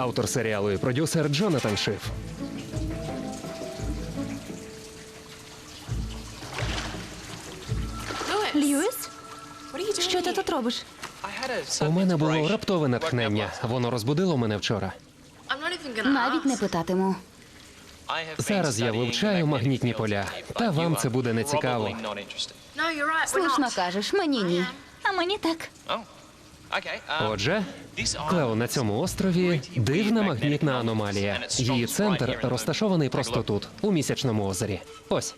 Автор серіалу і продюсер Джонатан Шиф. Льюіс, що ти тут робиш? У мене було раптове натхнення. Воно розбудило мене вчора. Навіть не питатиму. Зараз я вивчаю магнітні поля, та вам це буде не цікаво. Слушно кажеш, мені ні. А мені так. Отже, Клео, на цьому острові дивна магнітна аномалія. Її центр розташований просто тут, у місячному озері. Ось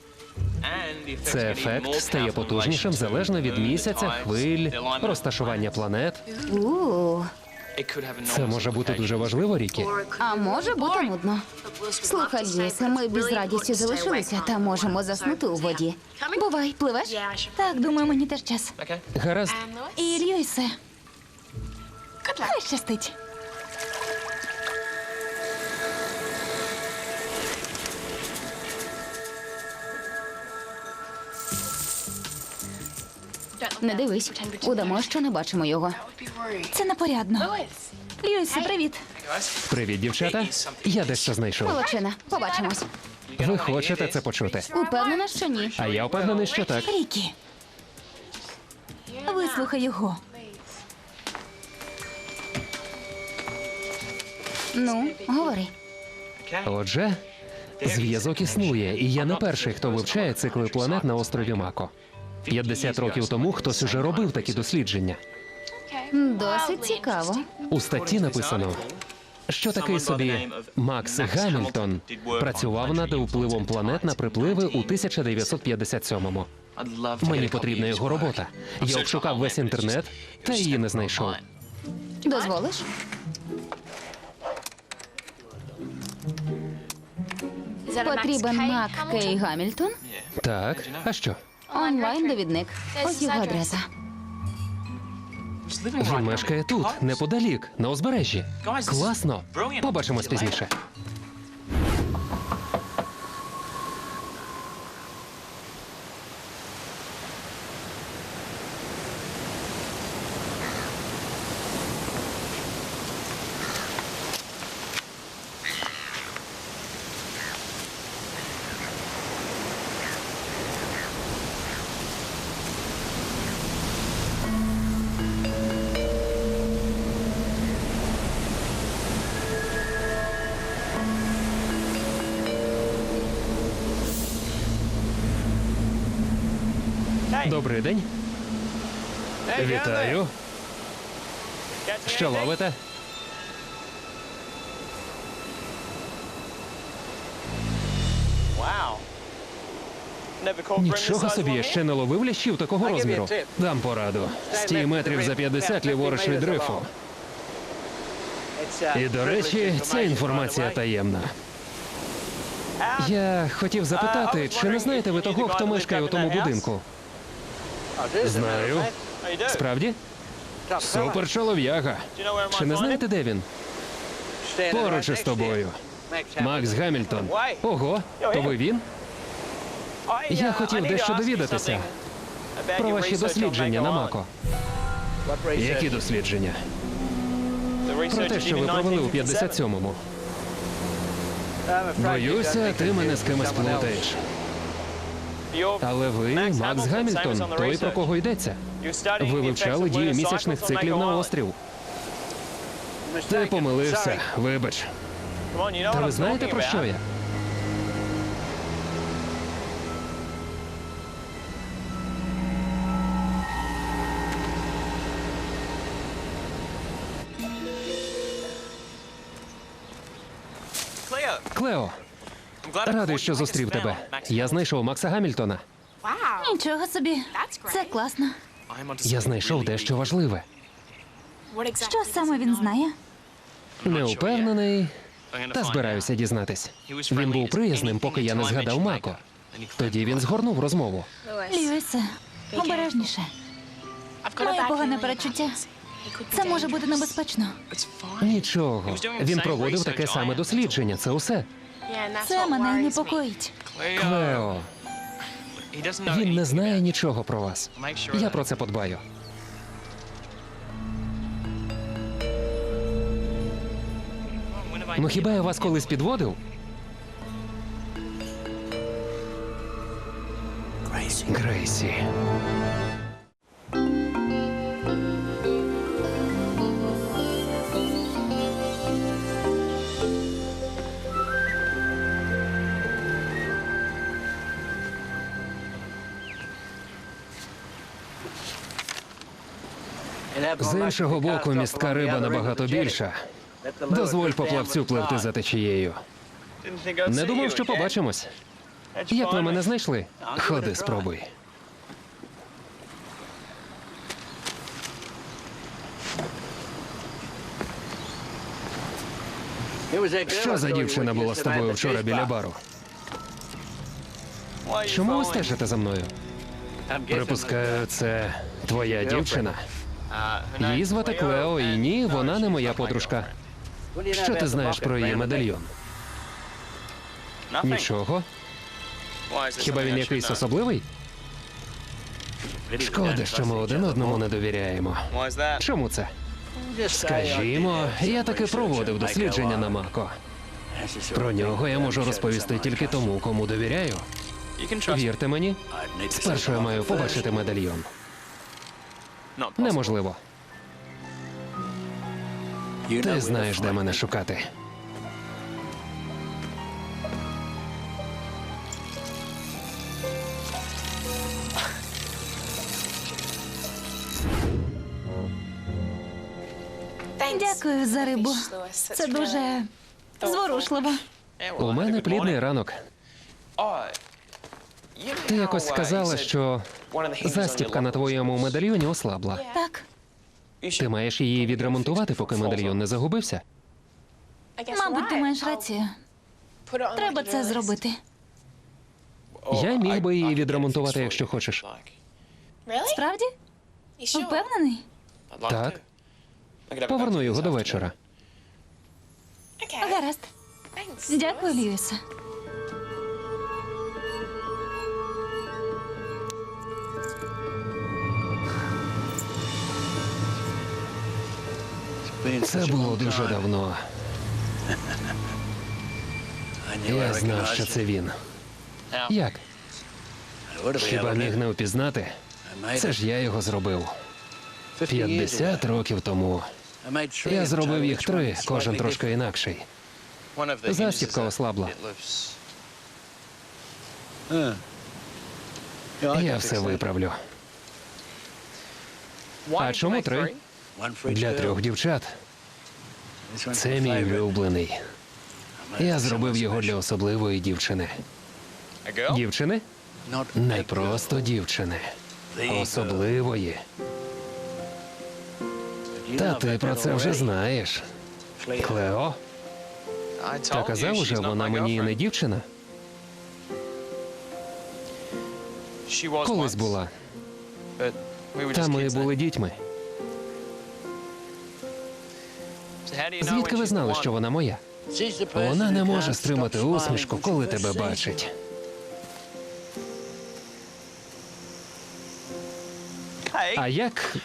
це ефект стає потужнішим залежно від місяця, хвиль, розташування планет. Це може бути дуже важливо, Рікі. а може бути нудно. Слухай, Льюісе, ми б із радістю залишилися та можемо заснути у воді. Бувай, пливеш? Так, думаю, мені теж час. Гаразд, І Льюісе. Хай щастить. Не дивись, удамо, що не бачимо його. Це непорядно. Льюісе, привіт. привіт, дівчата. Я дещо знайшов. Молодчина, побачимось. Ви хочете це почути? Упевнена, що ні. А я впевнений, що так. Рікі. Вислухай його. Ну, говори. Отже, зв'язок існує, і я не перший, хто вивчає цикли планет на острові Мако. 50 років тому хтось уже робив такі дослідження. Досить цікаво. У статті написано, що такий собі Макс Гамільтон працював над впливом планет на припливи у 1957-му. Мені потрібна його робота. Я обшукав весь інтернет та її не знайшов. Дозволиш? Потрібен Мак Кей Гамільтон. Так, а що? Онлайн довідник. Ось його адреса. Він мешкає тут, неподалік, на узбережжі. Класно. Побачимось пізніше. Вітаю. Що ловите? Нічого собі, я ще не ловив лящів такого розміру. Дам пораду. Стій метрів за 50 ліворуч від рифу. І, до речі, ця інформація таємна. Я хотів запитати, чи не знаєте ви того, хто мешкає у тому будинку? Знаю. Справді? Супер чолов'яга. Чи не знаєте, де він? Поруч із тобою. Макс Гамільтон. Ого, то ви він? Я хотів дещо довідатися про ваші дослідження на Мако. Які дослідження? Про те, що ви провели у 57-му. Боюся, ти мене з кимось плутаєш. Але ви Макс Гамільтон, той, про кого йдеться. Ви вивчали дію місячних циклів на острів. Ти помилився, вибач. Та ви знаєте про що я? Клео, радий, що зустрів тебе. Я знайшов Макса Гамільтона. Нічого собі. Це класно. Я знайшов дещо важливе. Що саме він знає? Не упевнений, та збираюся дізнатись. Він був приязним, поки я не згадав Мако. Тоді він згорнув розмову. Льюісе, обережніше. Маю погане перечуття. Це може бути небезпечно. Нічого. Він проводив таке саме дослідження. Це усе. Це мене непокоїть. Клео, він не знає нічого про вас. Я про це подбаю. Ну хіба я вас колись підводив? Грейсі. З іншого боку, містка риба набагато більша. Дозволь поплавцю пливти за течією. Не думав, що побачимось. Як ви мене знайшли? Ходи, спробуй. Що за дівчина була з тобою вчора біля бару? Чому ви стежите за мною? Припускаю, це твоя дівчина. Її звати Клео, і ні, вона не моя подружка. Що ти знаєш про її медальйон? Нічого. Хіба він якийсь особливий? Шкода, що ми один одному не довіряємо. Чому це? Скажімо, я таки проводив дослідження на Мако. Про нього я можу розповісти тільки тому, кому довіряю. Вірте мені, спершу я маю побачити медальйон. Неможливо. Ти знаєш, де мене шукати. Дякую за рибу. Це дуже зворушливо. У мене плідний ранок. Ти якось сказала, що застібка на твоєму медальйоні ослабла. Так, Ти маєш її відремонтувати, поки медальйон не загубився. мабуть, ти маєш рацію. Треба це зробити. Я міг би її відремонтувати, якщо хочеш. Справді? Впевнений? Так, поверну його до вечора. Гаразд. Дякую, Льюісе. Це було дуже давно. Я знав, що це він. Як? Хіба міг не впізнати? Це ж я його зробив. 50 років тому. Я зробив їх три, кожен трошки інакший. Застібка ослабла. Я все виправлю. А чому три? Для трьох дівчат. Це мій улюблений. Я зробив його для особливої дівчини. Дівчини? Не просто дівчини. Особливої. Та ти про це вже знаєш. Клео? Та казав уже, вона мені не дівчина. Колись була. Та ми були дітьми. Звідки ви знали, що вона моя? Вона не може стримати усмішку, коли тебе бачить. А як,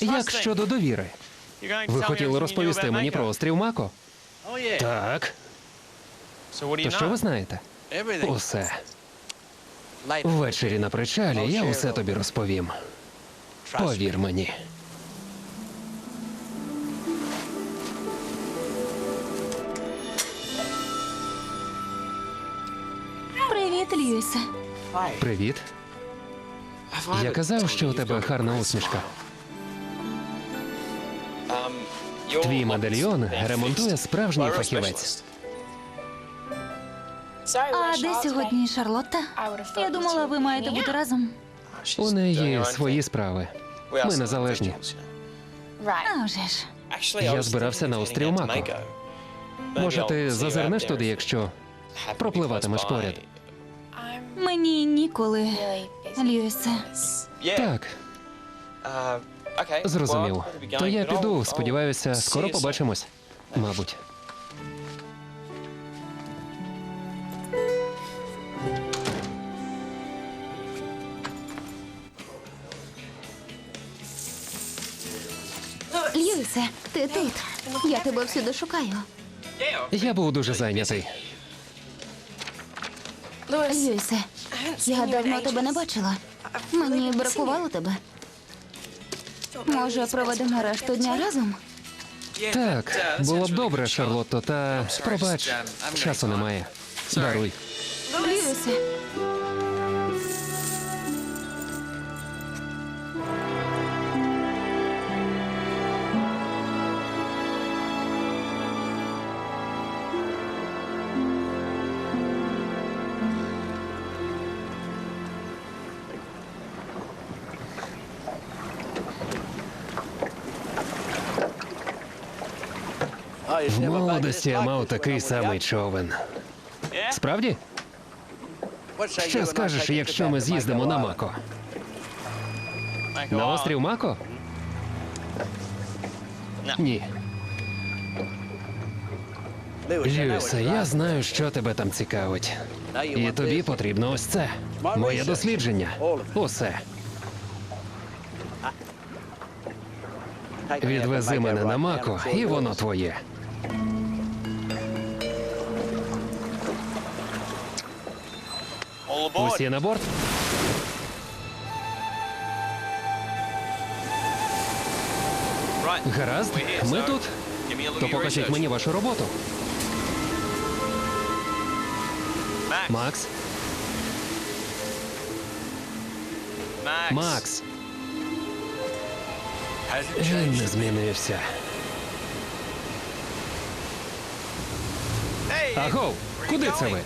як щодо довіри? Ви хотіли розповісти мені про острів Мако? Так. То що ви знаєте? Усе. Ввечері на причалі я усе тобі розповім. Повір мені. Льюісе. Привіт. Я казав, що у тебе гарна усмішка. Твій медальйон ремонтує справжній фахівець. А де сьогодні Шарлотта? Я думала, ви маєте бути разом. У неї свої справи. Ми незалежні. А вже ж. Я збирався на острів Мако. Може, ти зазирнеш туди, якщо пропливатимеш поряд. Мені ніколи, Льюісе. Так, зрозумів. То я піду, сподіваюся, скоро побачимось. Мабуть. Льюісе, ти тут. Я тебе всюди шукаю. Я був дуже зайнятий. Льюісе, я давно тебе не бачила. Мені бракувало тебе. Може, проведемо решту дня разом? Так, було б добре, Шарлотто, та пробач, часу немає. Даруй. Льюісе, В молодості я мав такий самий човен. Справді? Що скажеш, якщо ми з'їздимо на Мако? На острів Мако? Ні. Льюісе, я знаю, що тебе там цікавить. І тобі потрібно ось це. Моє дослідження. Усе. Відвези мене на Мако, і воно твоє. Усі на борт? Гаразд, ми тут. То покажіть мені вашу роботу. Макс, Макс. Він не змінився. Агов, куди це ви?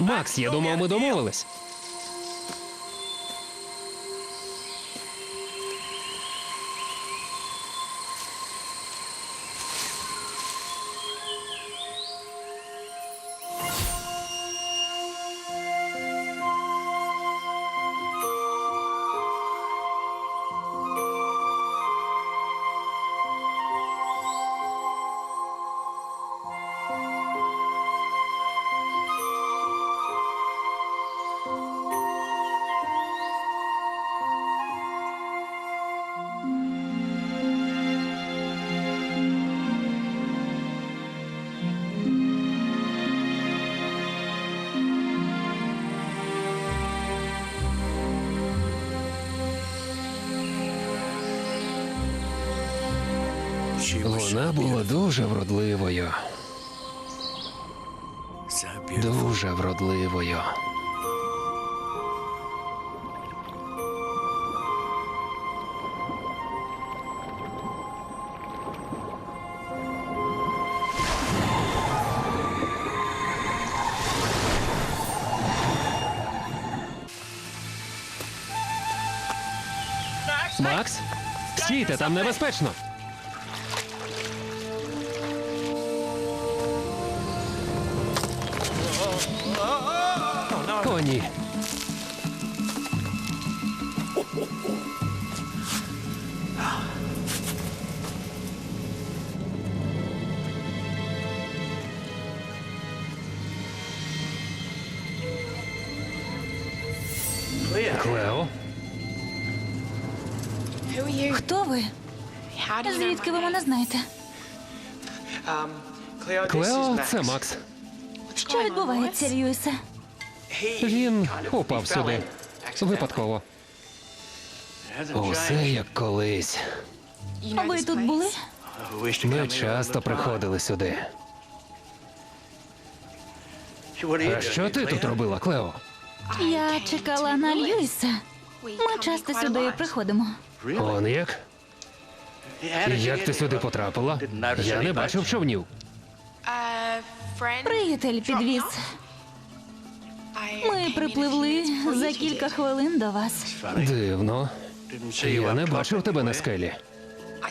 Макс, я думав, ми домовились. Вона була дуже вродливою. Дуже вродливою. Макс, стійте, там небезпечно. Ні. Клео, Хто ви? Звідки ви мене знаєте? Клео, це Макс. Що відбувається, Льюісе? Він упав сюди. Випадково. Усе як колись. Ви тут були? Ми часто приходили сюди. А що ти тут робила, Клео? Я чекала на Льюіса. Ми часто сюди приходимо. Он як? Як ти сюди потрапила? Я не бачив човнів. Приятель підвіз. Ми припливли за кілька хвилин до вас. Дивно. Я не бачив тебе на скелі.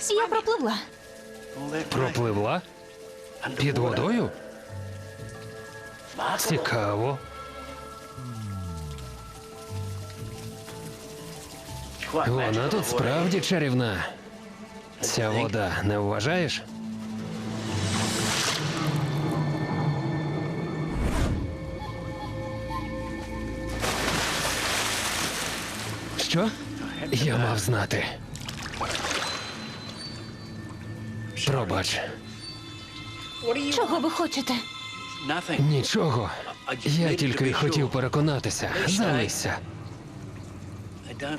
Я пропливла. Пропливла? Під водою? Цікаво. Вона тут справді чарівна. Ця вода, не вважаєш? Що? Я мав знати. Пробач. Чого ви хочете? Нічого. Я тільки хотів переконатися. Залися.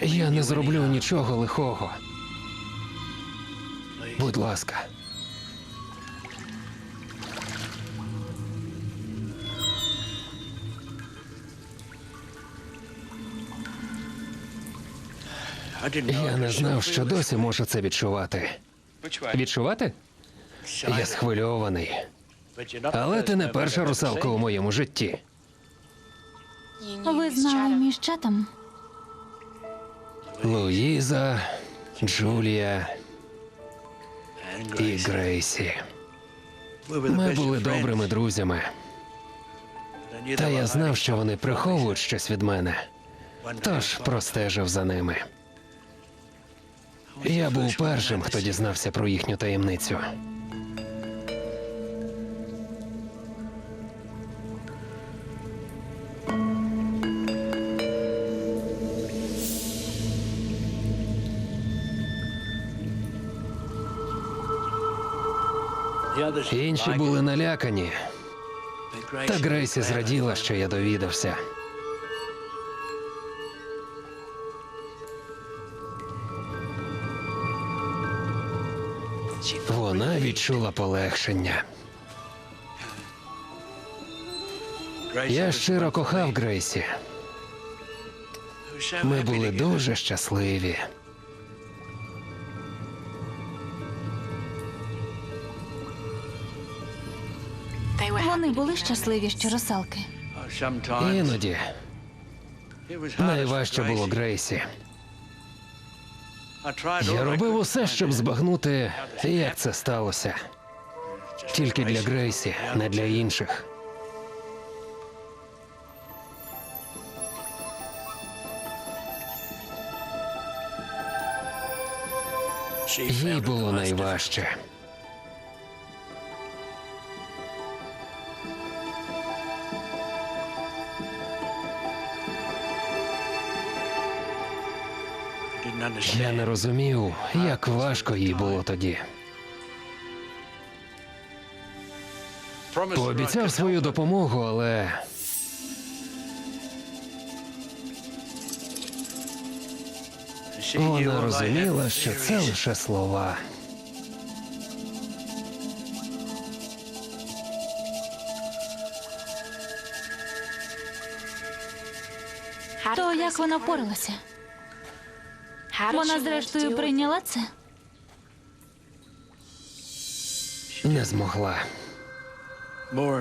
Я не зроблю нічого лихого. Будь ласка. Я не знав, що досі можу це відчувати. Відчувати? Я схвильований. Але ти не перша русалка у моєму житті. Ви знали між чатом? Луїза, Джулія і Грейсі. Ми були добрими друзями. Та я знав, що вони приховують щось від мене, тож простежив за ними. Я був першим, хто дізнався про їхню таємницю. Інші були налякані, та Грейсі зраділа, що я довідався. Відчула полегшення. Я щиро кохав Грейсі. Ми були дуже щасливі. Вони були щасливі, що русалки. Іноді найважче було Грейсі. Я робив усе, щоб збагнути, як це сталося. Тільки для Грейсі, не для інших. Їй було найважче. Я не розумів, як важко їй було тоді. Пообіцяв свою допомогу, але вона розуміла, що це лише слова. То як вона впоралася? Вона зрештою прийняла це? Не змогла.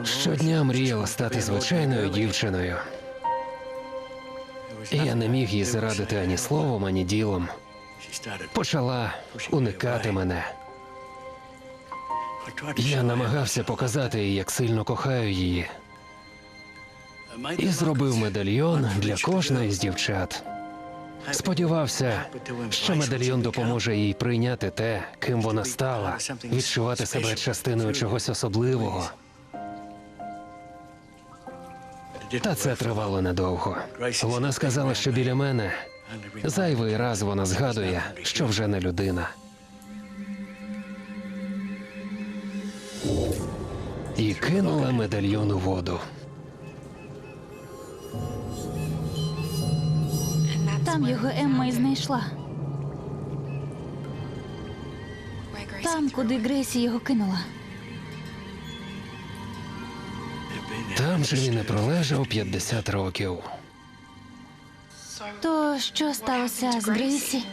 Щодня мріяла стати звичайною дівчиною. Я не міг їй зарадити ані словом, ані ділом. Почала уникати мене. Я намагався показати їй, як сильно кохаю її, і зробив медальйон для кожної з дівчат. Сподівався, що медальйон допоможе їй прийняти те, ким вона стала, відчувати себе частиною чогось особливого. Та це тривало недовго. Вона сказала, що біля мене зайвий раз вона згадує, що вже не людина. І кинула медальйон у воду. Там його Емма і знайшла. Там, куди Грейсі його кинула. Там же він і пролежав 50 років. То що сталося з Грейсі?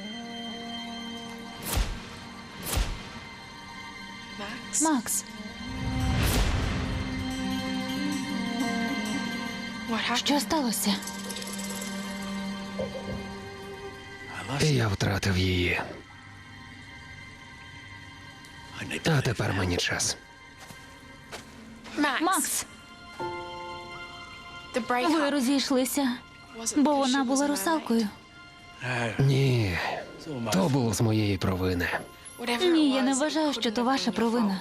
Макс, що сталося? І я втратив її. А тепер мені час. Макс, ви розійшлися, бо вона була русалкою. Ні, то було з моєї провини. Ні, я не вважаю, що то ваша провина.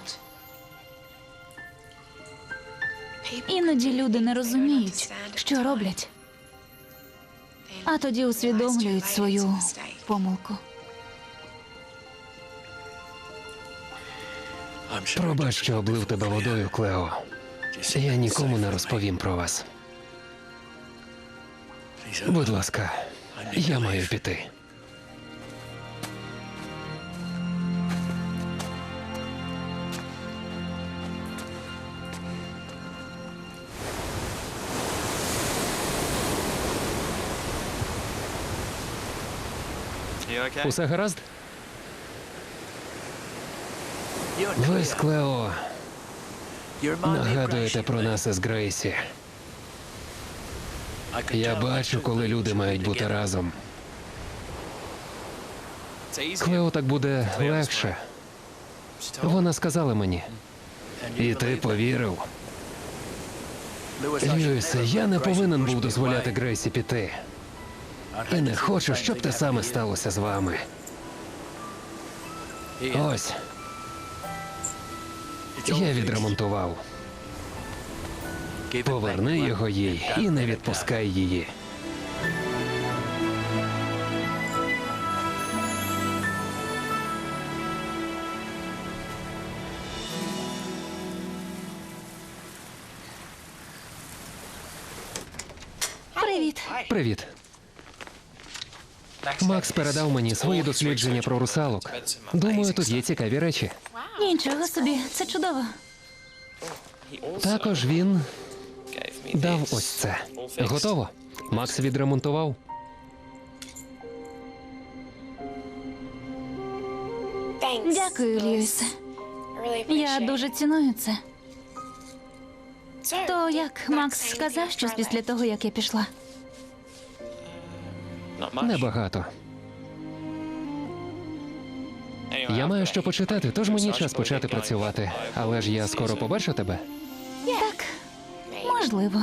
Іноді люди не розуміють, що роблять, а тоді усвідомлюють свою помилку. Пробач, що облив тебе водою, Клео. Я нікому не розповім про вас. Будь ласка, я маю піти. Усе гаразд? Ви з Клео нагадуєте про нас із Грейсі. Я бачу, коли люди мають бути разом. Клео так буде легше. Вона сказала мені. І ти повірив. Льюісе, я не повинен був дозволяти Грейсі піти. І не хочу, щоб те саме сталося з вами. Ось. Я відремонтував. Поверни його їй і не відпускай її. Привіт. Привіт. Макс передав мені свої дослідження про русалок. Думаю, тут є цікаві речі. Нічого собі, це чудово. Також він дав ось це. Готово. Макс відремонтував. Дякую, Льюісе. Я дуже ціную це. То як Макс сказав щось після того, як я пішла? Небагато. Я маю що почитати, тож мені час почати працювати. Але ж я скоро побачу тебе. Так, можливо.